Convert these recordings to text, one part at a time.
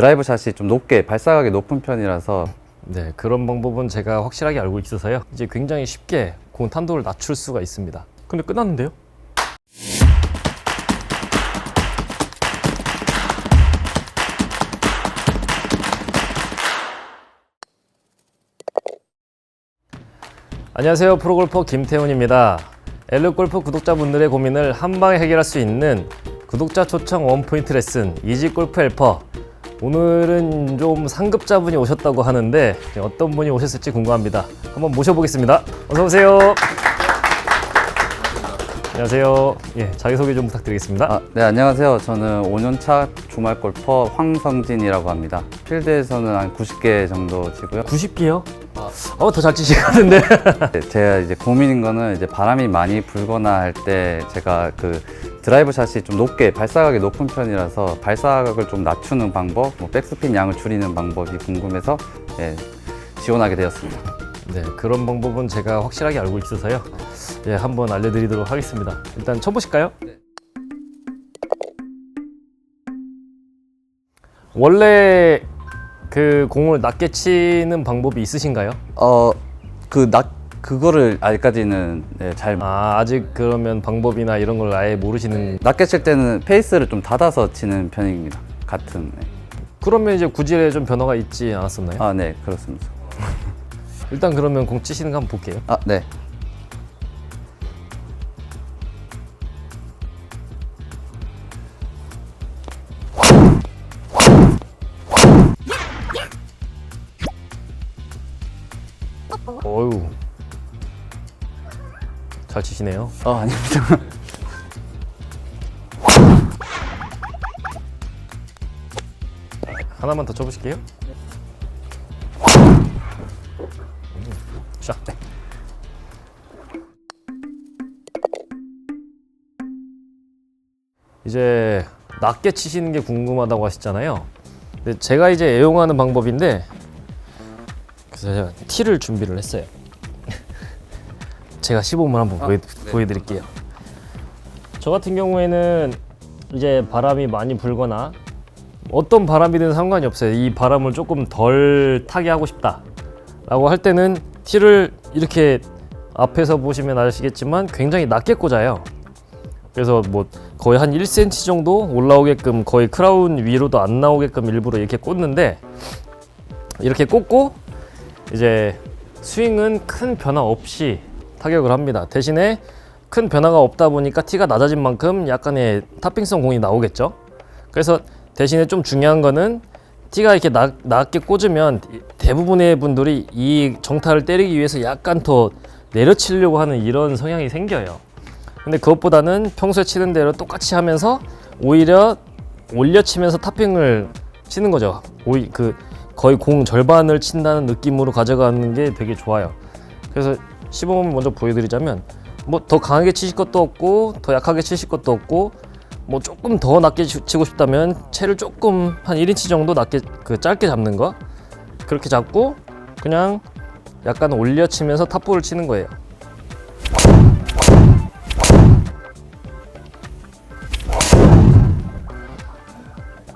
드라이브 샷이 좀 높게 발사각이 높은 편이라서 네, 그런 방법은 제가 확실하게 알고 있어서요. 이제 굉장히 쉽게 공 탄도를 낮출 수가 있습니다. 근데 끝났는데요? 안녕하세요. 프로골퍼 김태훈입니다. 엘르골프 구독자분들의 고민을 한 방에 해결할 수 있는 구독자 초청 원포인트 레슨 이지골프 헬퍼 오늘은 좀 상급자분이 오셨다고 하는데 어떤 분이 오셨을지 궁금합니다. 한번 모셔보겠습니다. 어서 오세요. 안녕하세요. 예, 자기소개 좀 부탁드리겠습니다. 아, 네 안녕하세요. 저는 5년차 주말 골퍼 황성진이라고 합니다. 필드에서는 한 90개 정도 치고요. 90개요? 어, 더 잘 치시겠는데? 네, 제가 이제 고민인 거는 이제 바람이 많이 불거나 할 때 제가 그 드라이브 샷이 좀 높게 발사각이 높은 편이라서 발사각을 좀 낮추는 방법, 뭐 백스핀 양을 줄이는 방법이 궁금해서 예, 지원하게 되었습니다. 네, 그런 방법은 제가 확실하게 알고 있어서요. 예, 한번 알려드리도록 하겠습니다. 일단 쳐보실까요? 원래 그 공을 낮게 치는 방법이 있으신가요? 어, 그 낮, 그거를 알까지는 네, 잘 아, 아직 그러면 방법이나 이런 걸 아예 모르시는. 낮게 칠 때는 페이스를 좀 닫아서 치는 편입니다. 같은. 네. 그러면 이제 구질에 좀 변화가 있지 않았었나요? 아, 네, 그렇습니다. 일단 그러면 공 치시는 거 한번 볼게요. 아, 네. 잘 치시네요. 어, 아닙니다. 하나만 더 쳐보실게요. 샷. 이제 낮게 치시는 게 궁금하다고 하셨잖아요. 근데 제가 이제 애용하는 방법인데 그래서 제가 티를 준비를 했어요. 제가 시범을 한번 보여, 보여드릴게요. 저 같은 경우에는 이제 바람이 많이 불거나 어떤 바람이든 상관이 없어요. 이 바람을 조금 덜 타게 하고 싶다. 라고 할 때는 티를 이렇게 앞에서 보시면 아시겠지만 굉장히 낮게 꽂아요. 그래서 뭐 거의 한 1cm 정도 올라오게끔 거의 크라운 위로도 안 나오게끔 일부러 이렇게 꽂는데 이렇게 꽂고 이제 스윙은 큰 변화 없이 타격을 합니다. 대신에 큰 변화가 없다 보니까 티가 낮아진 만큼 약간의 탑핑성 공이 나오겠죠. 그래서 대신에 좀 중요한 거는 티가 이렇게 낮, 낮게 꽂으면 대부분의 분들이 이 정타를 때리기 위해서 약간 더 내려치려고 하는 이런 성향이 생겨요. 근데 그것보다는 평소에 치는 대로 똑같이 하면서 오히려 올려치면서 탑핑을 치는 거죠. 오히 그 거의 공 절반을 친다는 느낌으로 가져가는 게 되게 좋아요. 그래서 시범을 먼저 보여드리자면 뭐 더 강하게 치실 것도 없고 더 약하게 치실 것도 없고 뭐 조금 더 낮게 치- 치고 싶다면 채를 조금 한 1인치 정도 낮게 그 짧게 잡는 거 그렇게 잡고 그냥 약간 올려 치면서 탑볼을 치는 거예요.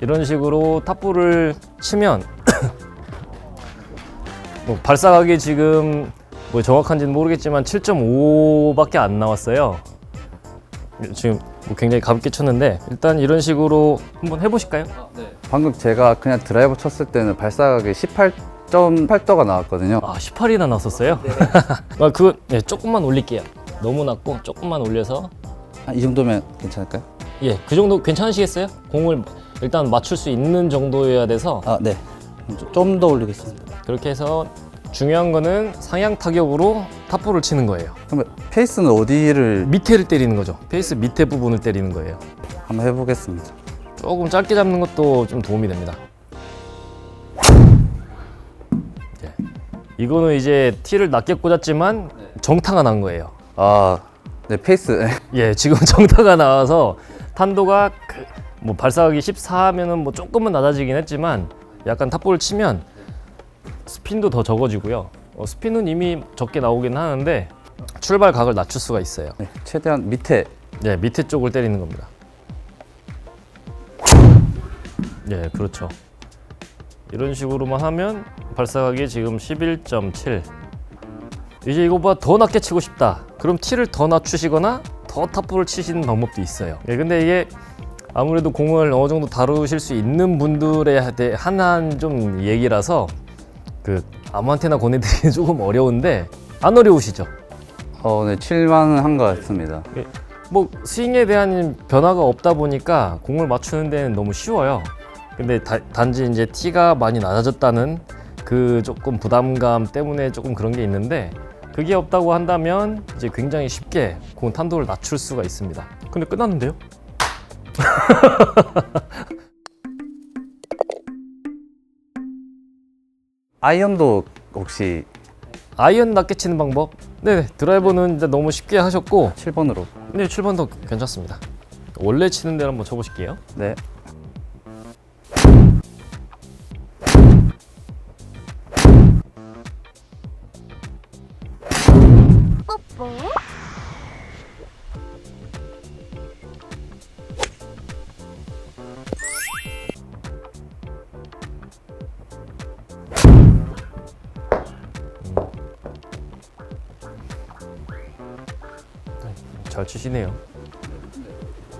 이런 식으로 탑볼을 치면 뭐 발사각이 지금 뭐 정확한지는 모르겠지만 7.5밖에 안 나왔어요. 지금 뭐 굉장히 가볍게 쳤는데 일단 이런 식으로 한번 해보실까요? 방금 제가 그냥 드라이버 쳤을 때는 발사각이 18.8도가 나왔거든요. 아 18이나 나왔었어요? 아, 그거 네, 조금만 올릴게요. 너무 낮고 조금만 올려서 아, 이 정도면 괜찮을까요? 예 그 정도 괜찮으시겠어요? 공을 일단 맞출 수 있는 정도여야 돼서 아, 네. 좀 더 올리겠습니다. 그렇게 해서 중요한 거는 상향 타격으로 탑볼을 치는 거예요. 그러면 페이스는 어디를 밑에를 때리는 거죠. 페이스 밑에 부분을 때리는 거예요. 한번 해보겠습니다. 조금 짧게 잡는 것도 좀 도움이 됩니다. 예. 이거는 이제 티를 낮게 꽂았지만 정타가 난 거예요. 아, 네, 페이스. 예, 지금 정타가 나와서 탄도가 그, 뭐 발사각이 14하면은 뭐 조금은 낮아지긴 했지만 약간 탑볼을 치면 스핀도 더 적어지고요. 어, 스핀은 이미 적게 나오긴 하는데 출발 각을 낮출 수가 있어요. 네, 최대한 밑에 예, 밑에 쪽을 때리는 겁니다. 예, 그렇죠. 이런 식으로만 하면 발사각이 지금 11.7 이제 이거보다 더 낮게 치고 싶다 그럼 티를 더 낮추시거나 더 탑볼을 치시는 방법도 있어요 예, 근데 이게 아무래도 공을 어느 정도 다루실 수 있는 분들에 대해 한한 좀 얘기라서 그 아무한테나 권해드리기 조금 어려운데 안 어려우시죠? 어, 네, 7만 한것 같습니다. 뭐 스윙에 대한 변화가 없다 보니까 공을 맞추는 데는 너무 쉬워요. 근데 다- 단지 이제 티가 많이 낮아졌다는 그 조금 부담감 때문에 조금 그런 게 있는데 그게 없다고 한다면 이제 굉장히 쉽게 공 탄도를 낮출 수가 있습니다. 근데 끝났는데요? 아이언도 혹시 아이언 낮게 치는 방법? 네, 드라이버는 이제 너무 쉽게 하셨고 7번으로? 네, 7번도 괜찮습니다. 원래 치는 대로 한번 쳐보실게요. 네. 잘 치시네요.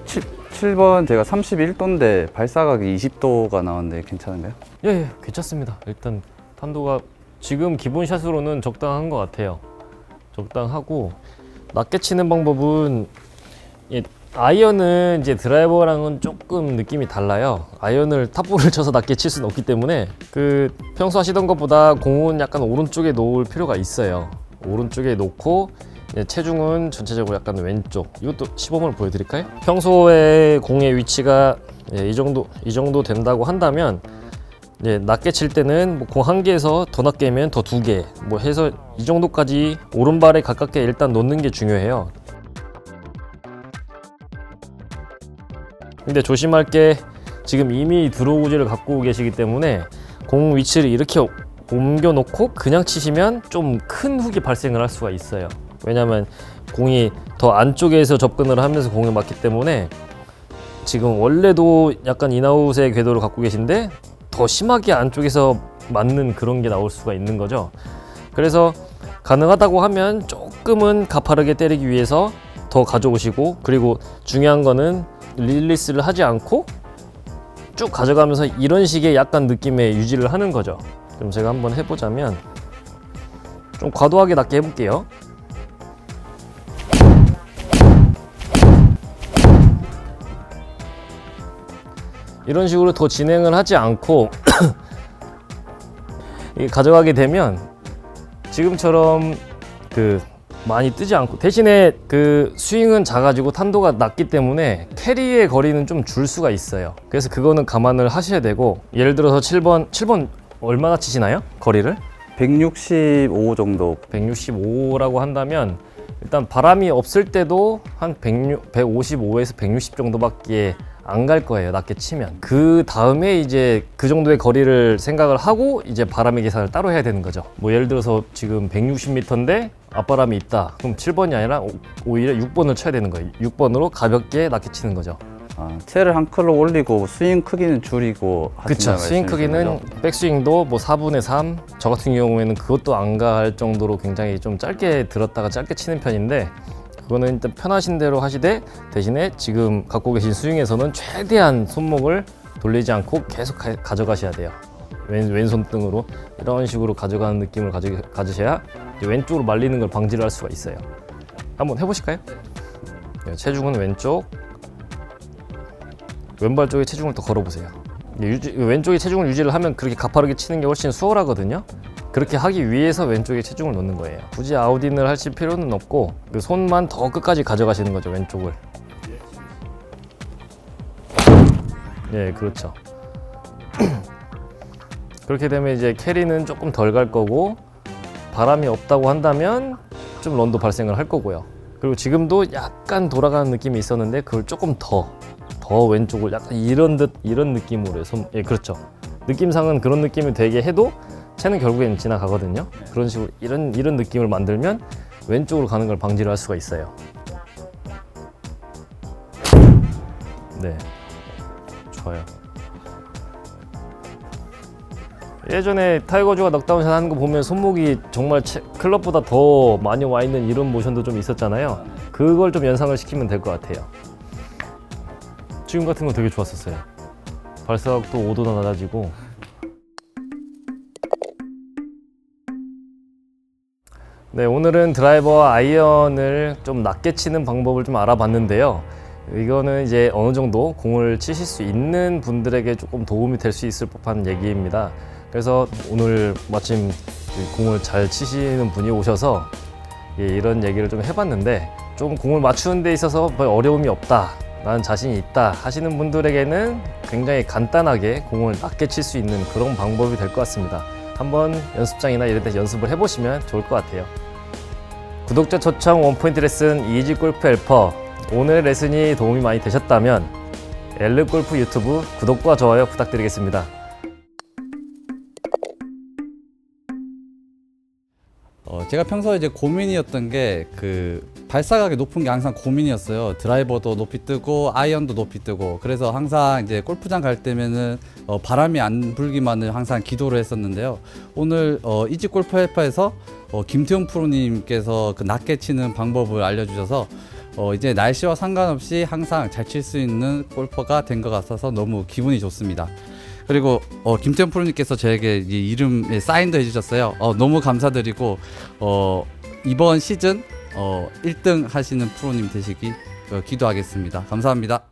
7, 7번 제가 31도인데 발사각이 20도가 나왔는데 괜찮은가요? 예, 예, 괜찮습니다. 일단 탄도가 지금 기본 샷으로는 적당한 것 같아요. 적당하고 낮게 치는 방법은 예, 아이언은 이제 드라이버랑은 조금 느낌이 달라요. 아이언을 탑볼을 쳐서 낮게 칠 수는 없기 때문에 그 평소 하시던 것보다 공은 약간 오른쪽에 놓을 필요가 있어요. 오른쪽에 놓고 이제 체중은 전체적으로 약간 왼쪽. 이것도 시범을 보여드릴까요? 평소에 공의 위치가 예, 이 정도 이 정도 된다고 한다면 예, 낮게 칠 때는 뭐 공한 개에서 더 낮게 면 더 두 개, 뭐 해서 이 정도까지 오른발에 가깝게 일단 놓는 게 중요해요. 근데 조심할 게 지금 이미 드로우즈를 갖고 계시기 때문에 공 위치를 이렇게 옮겨 놓고 그냥 치시면 좀 큰 훅이 발생을 할 수가 있어요. 왜냐면 공이 더 안쪽에서 접근을 하면서 공에 맞기 때문에 지금 원래도 약간 인아웃의 궤도를 갖고 계신데 더 심하게 안쪽에서 맞는 그런 게 나올 수가 있는 거죠. 그래서 가능하다고 하면 조금은 가파르게 때리기 위해서 더 가져오시고 그리고 중요한 거는 릴리스를 하지 않고 쭉 가져가면서 이런 식의 약간 느낌의 유지를 하는 거죠. 그럼 제가 한번 해보자면 좀 과도하게 낮게 해볼게요. 이런 식으로 더 진행을 하지 않고 가져가게 되면 지금처럼 그 많이 뜨지 않고 대신에 그 스윙은 작아지고 탄도가 낮기 때문에 캐리의 거리는 좀 줄 수가 있어요. 그래서 그거는 감안을 하셔야 되고 예를 들어서 7번 7번 얼마나 치시나요? 거리를? 165 정도 165라고 한다면 일단 바람이 없을 때도 한 106, 155에서 160 정도밖에 안 갈 거예요. 낮게 치면. 그 다음에 이제 그 정도의 거리를 생각을 하고 이제 바람의 계산을 따로 해야 되는 거죠. 뭐 예를 들어서 지금 160m인데 앞바람이 있다. 그럼 7번이 아니라 오- 오히려 6번을 쳐야 되는 거예요. 6번으로 가볍게 낮게 치는 거죠. 아, 채를 한 클로 올리고 스윙 크기는 줄이고 그쵸. 스윙 크기는? 백스윙도 뭐 4분의 3. 저 같은 경우에는 그것도 안 갈 정도로 굉장히 좀 짧게 들었다가 짧게 치는 편인데 그거는 일단 편하신 대로 하시되 대신에 지금 갖고 계신 스윙에서는 최대한 손목을 돌리지 않고 계속 가, 가져가셔야 돼요. 왼, 왼손 등으로 이런 식으로 가져가는 느낌을 가지, 가지셔야 왼쪽으로 말리는 걸 방지를 할 수가 있어요. 한번 해보실까요? 네, 체중은 왼쪽, 왼발 쪽에 체중을 더 걸어보세요. 유지- 왼쪽에 체중을 유지를 하면 그렇게 가파르게 치는 게 훨씬 수월하거든요. 그렇게 하기 위해서 왼쪽에 체중을 놓는 거예요. 굳이 아웃인을 하실 필요는 없고 그 손만 더 끝까지 가져가시는 거죠 왼쪽을. 예, 그렇죠. 그렇게 되면 이제 캐리는 조금 덜 갈 거고 바람이 없다고 한다면 좀 런도 발생을 할 거고요. 그리고 지금도 약간 돌아가는 느낌이 있었는데 그걸 조금 더더 왼쪽을 약간 이런 듯 이런 느낌으로 해서 예 그렇죠 느낌상은 그런 느낌이 되게 해도 채는 결국엔 지나가거든요 그런 식으로 이런 이런 느낌을 만들면 왼쪽으로 가는 걸 방지를 할 수가 있어요 네 좋아요 예전에 타이거즈가 넉다운샷 하는 거 보면 손목이 정말 채- 클럽보다 더 많이 와 있는 이런 모션도 좀 있었잖아요. 그걸 좀 연상을 시키면 될 것 같아요. 지금 같은 거 되게 좋았었어요. 발사각도 5도나 낮아지고. 네, 오늘은 드라이버와 아이언을 좀 낮게 치는 방법을 좀 알아봤는데요. 이거는 이제 어느 정도 공을 치실 수 있는 분들에게 조금 도움이 될 수 있을 법한 얘기입니다. 그래서 오늘 마침 그 공을 잘 치시는 분이 오셔서 예, 이런 얘기를 좀 해봤는데 좀 공을 맞추는 데 있어서 별 어려움이 없다. 나는 자신이 있다 하시는 분들에게는 굉장히 간단하게 공을 낮게 칠 수 있는 그런 방법이 될 것 같습니다. 한번 연습장이나 이런 데 연습을 해보시면 좋을 것 같아요. 구독자 초청 원포인트 레슨 이지 골프 헬퍼 오늘 레슨이 도움이 많이 되셨다면 엘르 골프 유튜브 구독과 좋아요 부탁드리겠습니다. 어, 제가 평소에 이제 고민이었던 게 그 발사각이 높은 게 항상 고민이었어요. 드라이버도 높이 뜨고 아이언도 높이 뜨고 그래서 항상 이제 골프장 갈 때면은 어, 바람이 안 불기만을 항상 기도를 했었는데요. 오늘 어, 이지 골프 헬퍼에서 어, 김태훈 프로님께서 그 낮게 치는 방법을 알려주셔서 어, 이제 날씨와 상관없이 항상 잘 칠 수 있는 골퍼가 된 것 같아서 너무 기분이 좋습니다. 그리고 어, 김태현 프로님께서 저에게 이 이름에 사인도 해주셨어요. 어, 너무 감사드리고 어, 이번 시즌 어, 1등 하시는 프로님 되시기 어, 기도하겠습니다. 감사합니다.